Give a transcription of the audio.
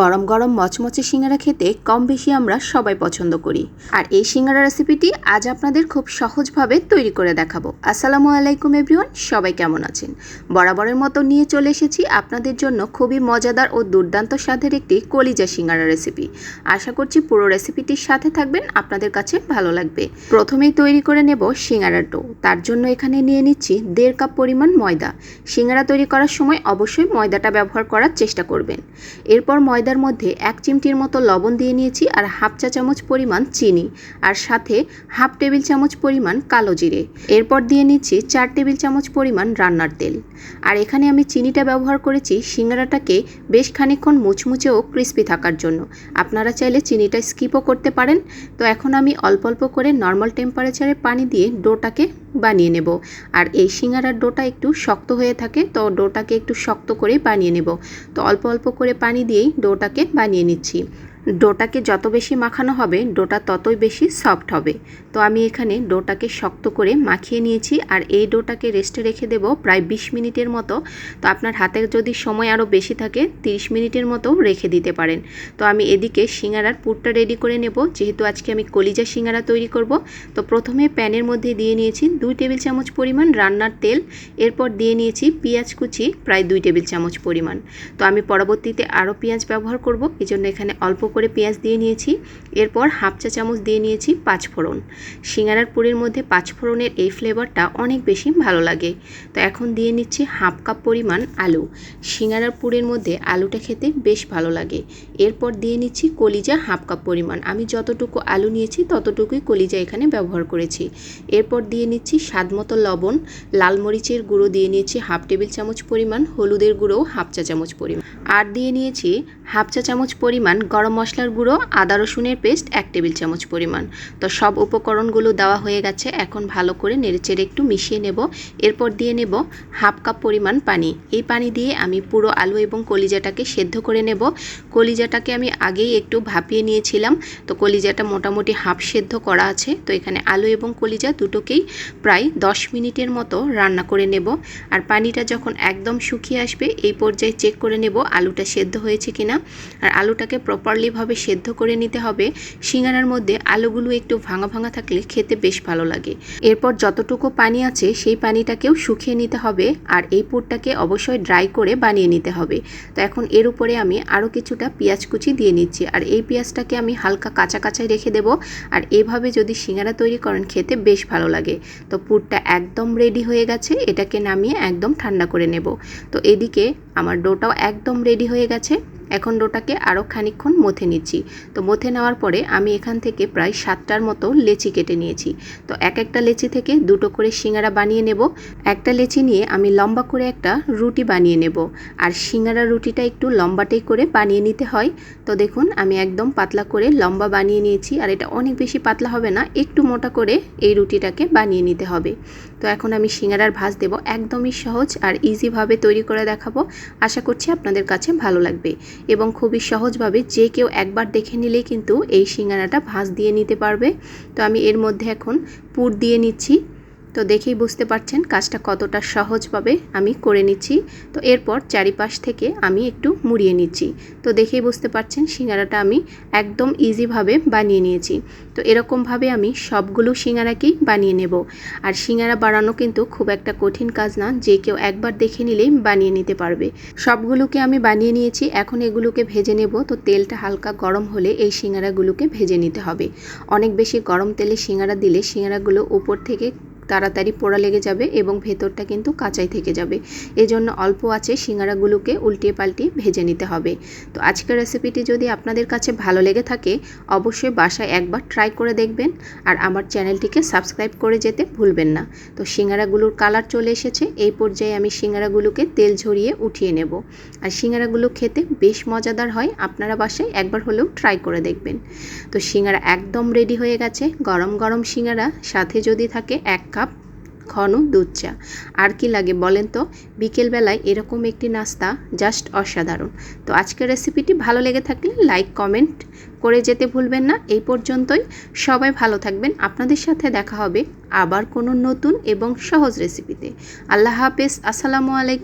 গরম গরম মচমচে সিঙ্গারা খেতে কম বেশি আমরা সবাই পছন্দ করি। আর এই সিঙ্গারা রেসিপিটি আজ আপনাদের খুব সহজভাবে তৈরি করে দেখাবো। আসসালামু আলাইকুম এভরিওয়ান, সবাই কেমন আছেন? বরাবরের মতো নিয়ে চলে এসেছি আপনাদের জন্য খুবই মজাদার ও দুর্দান্ত স্বাদের একটি কলিজা সিঙ্গারা রেসিপি। আশা করছি পুরো রেসিপিটির সাথে থাকবেন, আপনাদের কাছে ভালো লাগবে। প্রথমেই তৈরি করে নেব সিঙ্গারার ডো। তার জন্য এখানে নিয়ে নিচ্ছি দেড় কাপ পরিমাণ ময়দা। সিঙ্গারা তৈরি করার সময় অবশ্যই ময়দাটা ব্যবহার করার চেষ্টা করবেন। এরপর ময়দার মধ্যে এক চিমটির মতো লবণ দিয়ে নিয়েছি আর হাফ চা চামচ পরিমাণ চিনি আর সাথে হাফ টেবিল চামচ পরিমাণ কালো জিরে। এরপর দিয়ে নিচ্ছি চার টেবিল চামচ পরিমাণ রান্নার তেল। আর এখানে আমি চিনিটা ব্যবহার করেছি সিঙ্গারাটাকে বেশ খানিকক্ষণ মুচমুচে ও ক্রিস্পি থাকার জন্য। আপনারা চাইলে চিনিটা স্কিপও করতে পারেন। তো এখন আমি অল্প অল্প করে নর্মাল টেম্পারেচারে পানি দিয়ে ডোটাকে বানিয়ে নেব। আর এই সিঙ্গারার ডোটা একটু শক্ত হয়ে থাকে, তো ডোটাকে একটু শক্ত করে বানিয়ে নেব। তো অল্প অল্প করে পানি দিয়েই ডোটাকে বানিয়ে নিচ্ছি। ডোটাকে যত বেশি মাখানো হবে, ডোটা ততই বেশি সফট হবে। তো আমি এখানে ডোটাকে শক্ত করে মাখিয়ে নিয়েছি আর এই ডোটাকে রেস্টে রেখে দেব প্রায় বিশ মিনিটের মতো। তো আপনার হাতে যদি সময় আরও বেশি থাকে, তিরিশ মিনিটের মতো রেখে দিতে পারেন। তো আমি এদিকে সিঙ্গারার পুরটা রেডি করে নেব। যেহেতু আজকে আমি কলিজা সিঙ্গারা তৈরি করব, তো প্রথমে প্যানের মধ্যে দিয়ে নিয়েছি দুই টেবিল চামচ পরিমাণ রান্নার তেল। এরপর দিয়ে নিয়েছি পেঁয়াজ কুচি, প্রায় দুই টেবিল চামচ পরিমাণ। তো আমি পরবর্তীতে আরও পেঁয়াজ ব্যবহার করব এই জন্য এখানে অল্প করে পেঁয়াজ দিয়ে নিয়েছি। এরপর হাফ চা চামচ দিয়ে নিয়েছি পাঁচ ফোড়ন। সিঙ্গারার পুরের মধ্যে পাঁচ ফোড়নের এই ফ্লেভারটা অনেক বেশি ভালো লাগে। তো এখন দিয়ে নিচ্ছি হাফ কাপ পরিমাণ আলু। সিঙ্গারার পুরের মধ্যে আলুটা খেতে বেশ ভালো লাগে। এরপর দিয়ে নিচ্ছি কলিজা হাফ কাপ পরিমাণ। আমি যতটুকু আলু নিয়েছি ততটুকুই কলিজা এখানে ব্যবহার করেছি। এরপর দিয়ে নিচ্ছি স্বাদ মতো লবণ। লাল মরিচের গুঁড়ো দিয়ে নিয়েছি হাফ টেবিল চামচ পরিমাণ। হলুদের গুঁড়ো হাফ চা চামচ পরিমাণ। আর দিয়ে নিয়েছি হাফ চা চামচ পরিমাণ গরম মশলার গুঁড়ো, আদা রসুনের পেস্ট, এক টেবিল চামচ পরিমাণ। তো সব উপকরণগুলো দেওয়া হয়ে গেছে। এখন ভালো করে নেড়েচেড়ে একটু মিশিয়ে নেব। এরপর দিয়ে নেব হাফ কাপ পরিমাণ পানি। এই পানি দিয়ে আমি পুরো আলু এবং কলিজাটাকে সেদ্ধ করে নেব। কলিজাটাকে আমি আগেই একটু ভাপিয়ে নিয়েছিলাম। তো কলিজাটা মোটামুটি হাফ সেদ্ধ করা আছে। তো এখানে আলু এবং কলিজা দুটোকেই প্রায় দশ মিনিটের মতো রান্না করে নেব। আর পানিটা যখন একদম শুকিয়ে আসবে, এই পর্যায়ে চেক করে নেব আলুটা সেদ্ধ হয়েছে কিনা। আর আলুটাকে প্রপারলিভাবে সেদ্ধ করে নিতে হবে, সিঙ্গারার মধ্যে আলুগুলো একটু ভাঙা ভাঙা থাকলে খেতে বেশ ভালো লাগে। এরপর যতটুকু পানি আছে, সেই পানিটাকেও শুকিয়ে নিতে হবে আর এই পুরটাকে অবশ্যই ড্রাই করে বানিয়ে নিতে হবে। তো এখন এর উপরে আমি আরও কিছুটা পেঁয়াজ কুচি দিয়ে নিচ্ছি আর এই পেঁয়াজটাকে আমি হালকা কাঁচা কাঁচাই রেখে দেব আর এভাবে যদি সিঙ্গারা তৈরি করেন, খেতে বেশ ভালো লাগে। তো পুরটা একদম রেডি হয়ে গেছে, এটাকে নামিয়ে একদম ঠান্ডা করে নেব। তো এদিকে আমার ডোটাও একদম রেডি হয়ে গেছে। এখন ডোটাকে আরও খানিকক্ষণ মথে নিচ্ছি। তো মথে নেওয়ার পরে আমি এখান থেকে প্রায় সাতটার মতো লেচি কেটে নিয়েছি। তো এক একটা লেচি থেকে দুটো করে সিঙ্গারা বানিয়ে নেব। একটা লেচি নিয়ে আমি লম্বা করে একটা রুটি বানিয়ে নেব। আর সিঙ্গারা রুটিটা একটু লম্বাটাই করে বানিয়ে নিতে হয়। তো দেখুন, আমি একদম পাতলা করে লম্বা বানিয়ে নিয়েছি। আর এটা অনেক বেশি পাতলা হবে না, একটু মোটা করে এই রুটিটাকে বানিয়ে নিতে হবে। তো এখন আমি সিঙ্গারার ভাজ দেব। একদমই সহজ আর ইজিভাবে তৈরি করে দেখাবো। আশা করছি আপনাদের কাছে ভালো লাগবে এবং খুবই সহজভাবে যে কেউ একবার দেখে নিলেই কিন্তু এই সিঙ্গারাটা ভাজ দিয়ে নিতে পারবে। তো আমি এর মধ্যে এখন পুর দিয়ে নিচ্ছি। তো দেখেই বুঝতে পারছেন কাজটা কতটা সহজভাবে আমি করে নিচ্ছি। তো এরপর চারিপাশ থেকে আমি একটু মুড়িয়ে নিচ্ছি। তো দেখেই বুঝতে পারছেন সিঙ্গারাটা আমি একদম ইজিভাবে বানিয়ে নিয়েছি। তো এরকমভাবে আমি সবগুলো সিঙ্গারাকেই বানিয়ে নেব। আর সিঙ্গারা বানানো কিন্তু খুব একটা কঠিন কাজ না, যে কেউ একবার দেখে নিলেই বানিয়ে নিতে পারবে। সবগুলোকে আমি বানিয়ে নিয়েছি, এখন এগুলোকে ভেজে নেব। তো তেলটা হালকা গরম হলে এই সিঙ্গারাগুলোকে ভেজে নিতে হবে। অনেক বেশি গরম তেলে সিঙ্গারা দিলে সিঙ্গারাগুলো উপর থেকে তাড়াতাড়ি পোড়া লেগে যাবে এবং ভেতরটা কিন্তু কাঁচাই থেকে যাবে। এজন্য অল্প আছে সিঙ্গারাগুলোকে উল্টিয়ে পাল্টিয়ে ভেজে নিতে হবে। তো আজকের রেসিপিটি যদি আপনাদের কাছে ভালো লেগে থাকে, অবশ্যই বাসায় একবার ট্রাই করে দেখবেন আর আমার চ্যানেলটিকে সাবস্ক্রাইব করে যেতে ভুলবেন না। তো সিঙ্গারাগুলোর কালার চলে এসেছে, এই পর্যায়ে আমি সিঙ্গারাগুলোকে তেল ঝরিয়ে উঠিয়ে নেব। আর সিঙ্গারাগুলো খেতে বেশ মজাদার হয়, আপনারা বাসায় একবার হলেও ট্রাই করে দেখবেন। তো সিঙ্গারা একদম রেডি হয়ে গেছে, গরম গরম সিঙ্গারা সাথে যদি থাকে এক কাপ, ঘন দুধ চা। আর কি লাগে বলেন তো? বিকেলবেলায় এরকম একটি নাস্তা জাস্ট অসাধারণ। তো আজকের রেসিপিটি ভালো লেগে থাকলে লাইক কমেন্ট করে যেতে ভুলবেন না। এই পর্যন্তই। সবাই ভালো থাকবেন। আপনাদের সাথে দেখা হবে আবার কোনো নতুন এবং সহজ রেসিপিতে আল্লাহ হাফেজ। আসসালামু আলাইকুম।